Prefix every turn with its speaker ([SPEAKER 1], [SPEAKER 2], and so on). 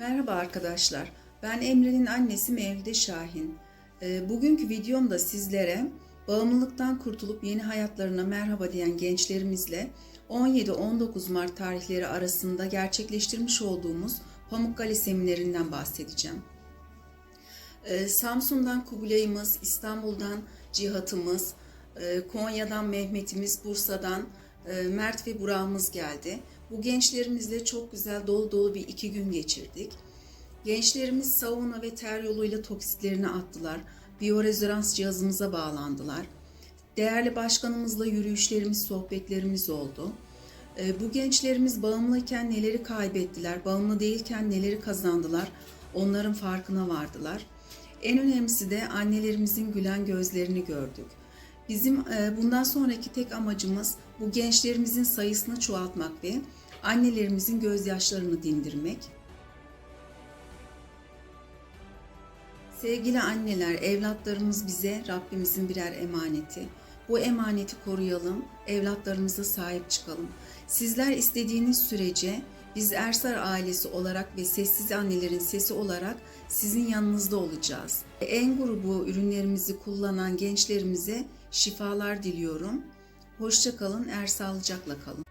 [SPEAKER 1] Merhaba arkadaşlar. Ben Emre'nin annesi Mevlide Şahin. Ee, Bugünkü videomda sizlere bağımlılıktan kurtulup yeni hayatlarına merhaba diyen gençlerimizle 17-19 Mart tarihleri arasında gerçekleştirmiş olduğumuz Pamukkale seminerinden bahsedeceğim. Ee, Samsun'dan Kubilay'ımız, İstanbul'dan Cihat'ımız, e, Konya'dan Mehmet'imiz, Bursa'dan Mert ve Burak'ımız geldi. Bu gençlerimizle çok güzel dolu dolu bir iki gün geçirdik. Gençlerimiz sauna ve ter yoluyla toksitlerini attılar. Biyorezonans cihazımıza bağlandılar. Değerli başkanımızla yürüyüşlerimiz, sohbetlerimiz oldu. E, Bu gençlerimiz bağımlıyken neleri kaybettiler, bağımlı değilken neleri kazandılar, onların farkına vardılar. En önemlisi de annelerimizin gülen gözlerini gördük. Bizim e, bundan sonraki tek amacımız bu gençlerimizin sayısını çoğaltmak ve annelerimizin gözyaşlarını dindirmek. Sevgili anneler, evlatlarımız bize Rabbimizin birer emaneti. Bu emaneti koruyalım, evlatlarımıza sahip çıkalım. Sizler istediğiniz sürece biz Ersar ailesi olarak ve sessiz annelerin sesi olarak sizin yanınızda olacağız. En grubu ürünlerimizi kullanan gençlerimize şifalar diliyorum. Hoşça kalın, er sağlıcakla kalın.